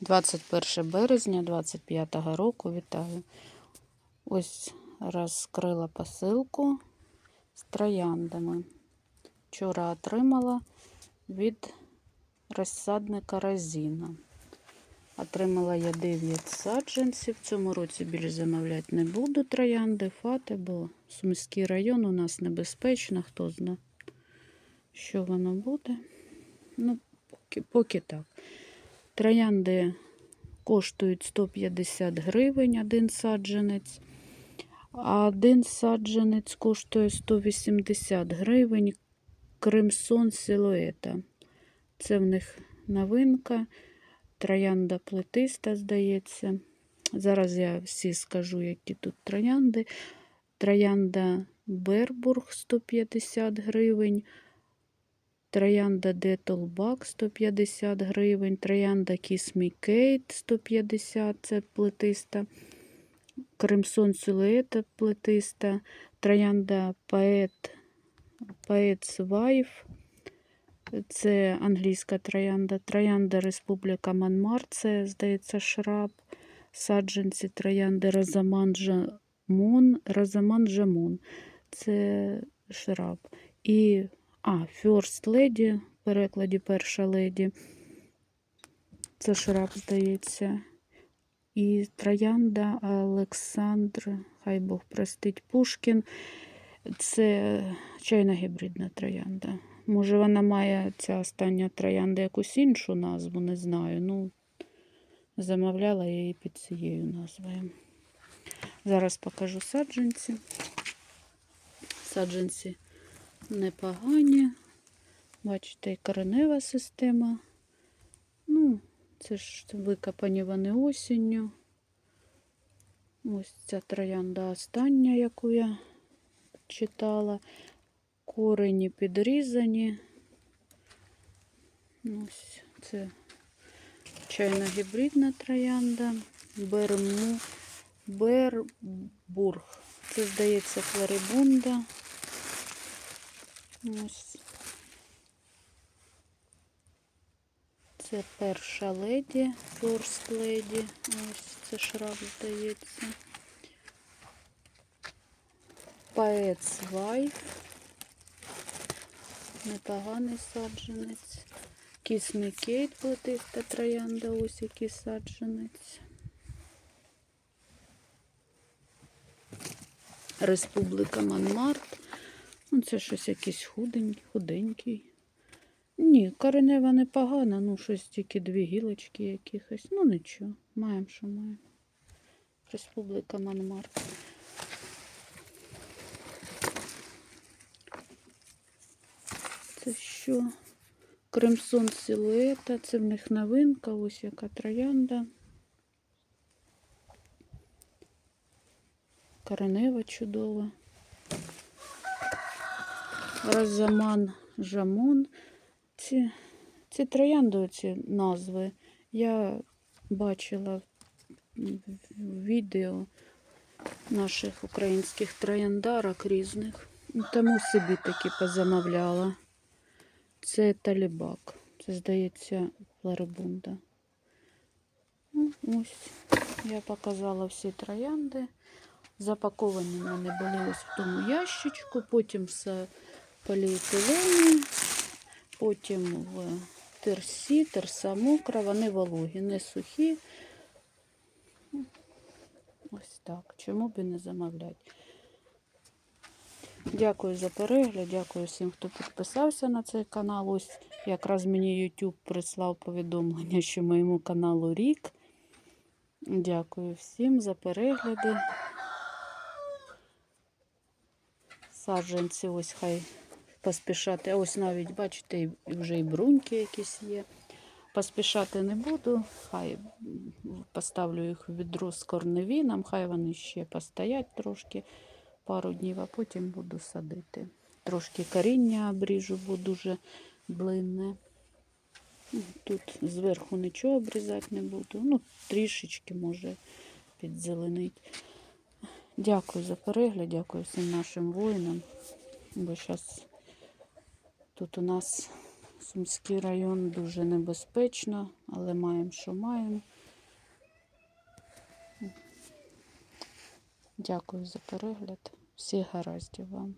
21 березня 25 року. Вітаю. Ось розкрила посилку з трояндами. Вчора отримала від розсадника Розіна. Отримала я 9 саджанців. В цьому році більш замовляти не буду троянди, фати, бо Сумський район у нас небезпечно, хто знає, що воно буде. Ну, поки, поки так. Троянди коштують 150 гривень один саджанець, а один саджанець коштує 180 гривень Кримсон Силуета. Це в них новинка. Троянда плетиста, здається. Зараз я всі скажу, які тут троянди. Троянда Бербург 150 гривень. Троянда Детолбак 150 гривень, троянда Кісмі Кейт 150 це плетиста, Кримсон Силуета плетиста, троянда Поет, Поет Вайф, це англійська троянда, троянда Республіка Манмар, це, здається, шраб, саджанці троянди Розаман Жамон, Розаман Жамон, це шраб. І а, First Lady, в перекладі перша леді. Це шраб, здається. І троянда Олександр, хай Бог простить, Пушкін. Це чайна гібридна троянда. Може, вона має ця остання троянда якусь іншу назву, не знаю. Ну, замовляла я її під цією назвою. Зараз покажу саджанці. Саджанці непогані. Бачите, і коренева система. Ну, це ж викопані вони осінню. Ось ця троянда остання, яку я читала. Корені підрізані. Ось це чайна гібридна троянда. Берму, Бербург. Це, здається, флорибунда. Ось. Це перша леді, First Lady. Ось це шраб, здається. Поетс Wife. Непоганий саджанець. Кісмі Кейт плетиста троянда, ось який саджанець. Республіка Монмарт. Це щось якийсь худенький, худенький. Ні, коренева непогана, ну щось тільки дві гілочки якихось. Ну нічого, маємо, що маємо. Республіка Монмарт. Це що? Кримсон Силуета, це в них новинка, ось яка троянда. Коренева чудова. Розаман Жамон. Ці, ці троянди, ці назви, я бачила в відео наших українських трояндарок різних. Тому собі такі позамовляла. Це талібак. Це, здається, флорибунда. Ну, ось я показала всі троянди. Запаковані вони були ось в тому ящичку, потім все поліетилені, потім в терсі, терса мокра, вони вологі, не сухі. Ось так. Чому б і не замовляти? Дякую за перегляд, дякую всім, хто підписався на цей канал. Ось якраз мені YouTube прислав повідомлення, що моєму каналу рік. Дякую всім за перегляди. Саджанці ось хай поспішати. Ось навіть, бачите, вже і бруньки якісь є. Поспішати не буду. Хай поставлю їх в відро з корневіном, хай вони ще постоять трошки пару днів, а потім буду садити. Трошки коріння обріжу, бо дуже блинне. Ну, Тут зверху нічого обрізати не буду. Ну, трішечки може підзеленить. Дякую за перегляд, дякую всім нашим воїнам. Бо зараз тут у нас Сумський район дуже небезпечно, але маємо, що маємо. Дякую за перегляд. Всіх гараздів вам.